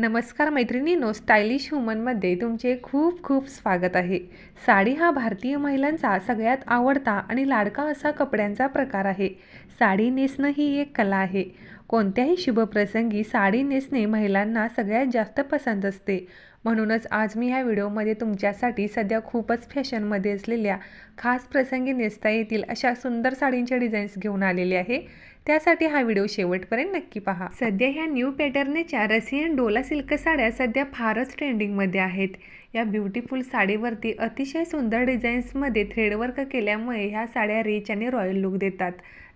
नमस्कार मैत्रिणींनो स्टायलिश वुमनमध्ये तुमचे खूप खूप स्वागत आहे. साडी हा भारतीय महिलांचा सगळ्यात आवडता आणि लाडका असा कपड्यांचा प्रकार आहे. साडी नेसणं ही एक कला आहे. कोणत्याही शुभप्रसंगी साडी नेसणे महिलांना सगळ्यात जास्त पसंत असते. म्हणूनच आज मी ह्या व्हिडिओमध्ये तुमच्यासाठी सध्या खूपच फॅशनमध्ये असलेल्या खास प्रसंगी नेसता येतील अशा सुंदर साडींचे डिझाईन्स घेऊन आलेले आहे. त्यासाठी हा व्हिडिओ शेवटपर्यंत नक्की पहा. सध्या ह्या न्यू पॅटर्नच्या रसियन डोला सिल्क साड्या सध्या फारच ट्रेंडिंगमध्ये आहेत. या ब्युटिफुल साडीवरती अतिशय सुंदर डिझाईन्समध्ये थ्रेडवर्क केल्यामुळे ह्या साड्या रिच आणि रॉयल लुक देतात.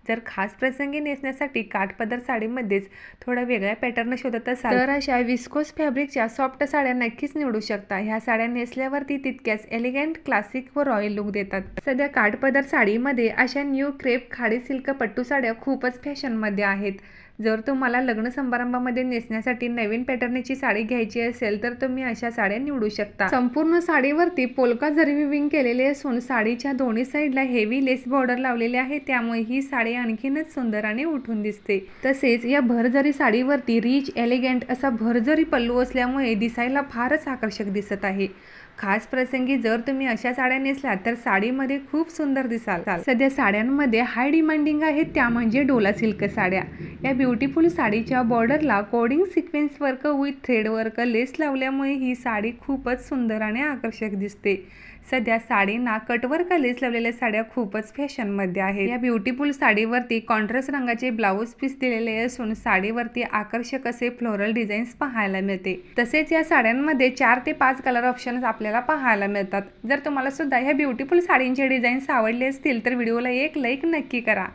जर खास प्रसंगी नेसण्यासाठी काठपदर साडीमध्येच थोडा वेगळ्या पॅटर्न शोधत असाल तर अशा विस्कोस फॅब्रिकच्या सॉफ्ट साड्या नक्कीच निवडू शकता. ह्या साड्या नेसल्यावरती तितक्याच एलिगंट क्लासिक व रॉयल लुक देतात. सध्या काठपदर साडीमध्ये अशा new crepe khadi silk pattu साड्या खूपच फॅशनमध्ये आहेत. जर तुम्हाला लग्न समारंभामध्ये नेसण्यासाठी नवीन पॅटर्नची साडी घ्यायची असेल तर तुम्ही अशा साड्या निवडू शकता. संपूर्ण साडीवरती पोलका जरी विविंग केलेले असून साडीच्या दोन्ही साईडला हेवी लेस बॉर्डर लावलेले आहे त्यामुळे ही साडी आणखीनच सुंदर आणि उठून दिसते. तसेच या भरजरी साडीवरती रिच एलिगंट असा भरजरी पल्लू असल्यामुळे दिसायला फारच आकर्षक दिसत आहे. खास प्रसंगी जर तुम्ही अशा साड्या नेसल्या तर साडीमध्ये खूप सुंदर दिसाल. सध्या साड्यांमध्ये हाय डिमांडिंग आहेत त्या म्हणजे डोला सिल्क साड्या. या ब्युटिफुल साडीच्या बॉर्डरला cording sequence work with thread work lace लावल्यामुळे ही साडी खूपच सुंदर आणि आकर्षक दिसते. सध्या साडींना कटवर्क लेस लावलेल्या साड्या खूपच फॅशनमध्ये आहेत. या ब्युटिफुल साडीवरती कॉन्ट्रास्ट रंगाचे ब्लाऊज पीस दिलेले असून साडीवरती आकर्षक असे फ्लोरल डिझाईन्स पाहायला मिळते. तसेच या साड्यांमध्ये चार ते पाच कलर ऑप्शन्स आपल्याला पाहायला मिळतात. जर तुम्हाला सुद्धा ह्या ब्युटिफुल साडींचे डिझाईन्स आवडले असतील तर व्हिडिओला एक लाईक नक्की करा.